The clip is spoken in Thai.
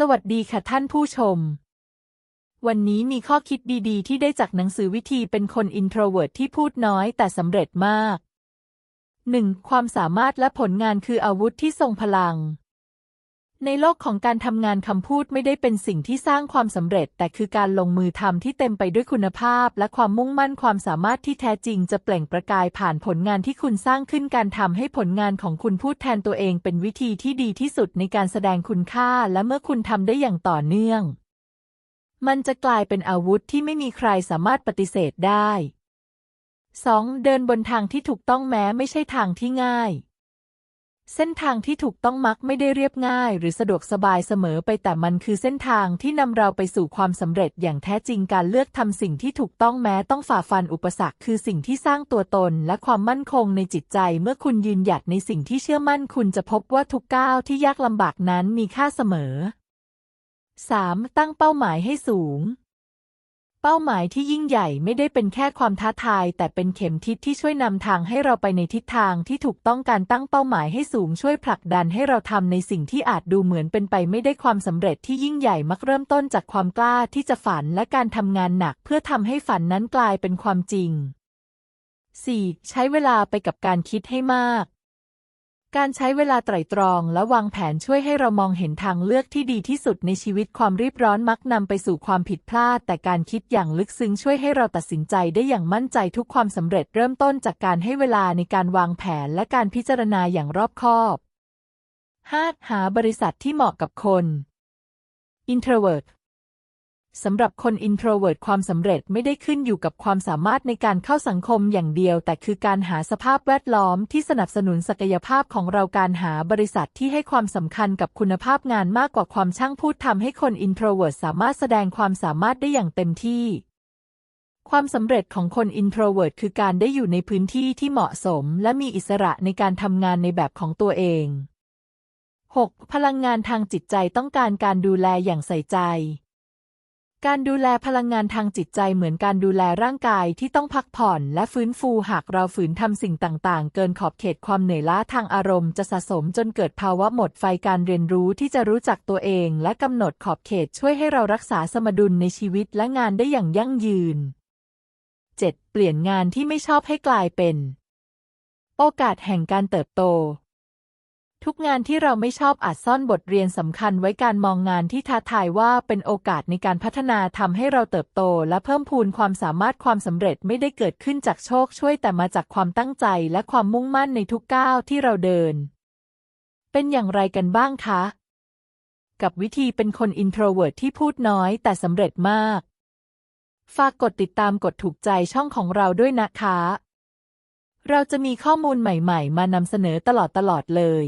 สวัสดีค่ะท่านผู้ชม วันนี้มีข้อคิดดีๆ ที่ได้จากหนังสือวิธีเป็นคนอินโทรเวิร์ตที่พูดน้อยแต่สำเร็จมาก 1. ความสามารถและผลงานคืออาวุธที่ทรงพลัง ในโลกของการทำงานคำพูดไม่ได้เป็นสิ่งที่สร้างความสำเร็จ แต่คือการลงมือทำที่เต็มไปด้วยคุณภาพ และความมุ่งมั่นความสามารถที่แท้จริงจะเปล่งประกายผ่านผลงานที่คุณสร้างขึ้นการทำให้ผลงานของคุณพูดแทนตัวเองเป็นวิธีที่ดีที่สุดในการแสดงคุณค่า และเมื่อคุณทำได้อย่างต่อเนื่อง มันจะกลายเป็นอาวุธที่ไม่มีใครสามารถปฏิเสธได้ 2. เดินบนทางที่ถูกต้องแม้ไม่ใช่ทางที่ง่าย เส้นทางที่ถูกต้องมักไม่ได้เรียบง่าย หรือสะดวกสบายเสมอไปแต่มันคือเส้นทางที่นำเราไปสู่ความสำเร็จอย่างแท้จริงการเลือกทำสิ่งที่ถูกต้องแม้ต้องฝ่าฟันอุปสรรค คือสิ่งที่สร้างตัวตนและความมั่นคงในจิตใจ เมื่อคุณยืนหยัดในสิ่งที่เชื่อมั่น คุณจะพบว่าทุกก้าวที่ยากลำบากนั้นมีค่าเสมอ 3. ตั้งเป้าหมายให้สูง เป้าหมายที่ยิ่งใหญ่ไม่ได้เป็นแค่ความท้าทาย แต่เป็นเข็มทิศที่ช่วยนำทางให้เราไปในทิศทางที่ถูกต้องการตั้งเป้าหมายให้สูงช่วยผลักดันให้เราทำในสิ่งที่อาจดูเหมือนเป็นไปไม่ได้ความสำเร็จที่ยิ่งใหญ่มักเริ่มต้นจากความกล้าที่จะฝันและการทำงานหนัก เพื่อทำให้ฝันนั้นกลายเป็นความจริง 4. ใช้เวลาไปกับการคิดให้มาก การใช้เวลาไตร่ตรองและวางแผนช่วยให้เรามองเห็นทางเลือกที่ดีที่สุดในชีวิตความรีบร้อนมักนำไปสู่ความผิดพลาด แต่การคิดอย่างลึกซึ้งช่วยให้เราตัดสินใจได้อย่างมั่นใจทุกความสำเร็จเริ่มต้นจากการให้เวลาในการวางแผนและการพิจารณาอย่างรอบคอบ 5. หาบริษัทที่เหมาะกับคน introvert สำหรับคน introvert ความสำเร็จไม่ได้ขึ้นอยู่กับความสามารถในการเข้าสังคมอย่างเดียว แต่คือการหาสภาพแวดล้อมที่สนับสนุนศักยภาพของเราการหาบริษัทที่ให้ความสำคัญกับคุณภาพงานมากกว่าความช่างพูดทำให้คน introvert สามารถแสดงความสามารถได้อย่างเต็มที่ ความสำเร็จของคน introvert คือการได้อยู่ในพื้นที่ที่เหมาะสม และมีอิสระในการทำงานในแบบของตัวเอง 6. พลังงานทางจิตใจต้องการการดูแลอย่างใส่ใจ การดูแลพลังงานทางจิตใจเหมือนการดูแลร่างกายที่ต้องพักผ่อนและฟื้นฟูหากเราฝืนทำสิ่งต่างๆ เกินขอบเขตความเหนื่อยล้าทางอารมณ์จะสะสมจนเกิดภาวะหมดไฟการเรียนรู้ที่จะรู้จักตัวเองและกำหนดขอบเขตช่วยให้เรารักษาสมดุลในชีวิตและงานได้อย่างยั่งยืน 7. เปลี่ยนงานที่ไม่ชอบให้กลายเป็น โอกาสแห่งการเติบโต ทุกงานที่เราไม่ชอบอาจซ่อนบทเรียนสำคัญไว้การมองงานที่ท้าทายว่าเป็นโอกาสในการพัฒนาทำให้เราเติบโต และเพิ่มพูนความสามารถความสำเร็จไม่ได้เกิดขึ้นจากโชคช่วยแต่มาจากความตั้งใจและความมุ่งมั่นในทุกก้าวที่เราเดิน เป็นอย่างไรกันบ้างคะ กับวิธีเป็นคน introvert ที่พูดน้อยแต่สำเร็จมาก ฝากกดติดตามกดถูกใจช่องของเราด้วยนะคะ เราจะมีข้อมูลใหม่ ๆ มานำเสนอตลอดๆเลย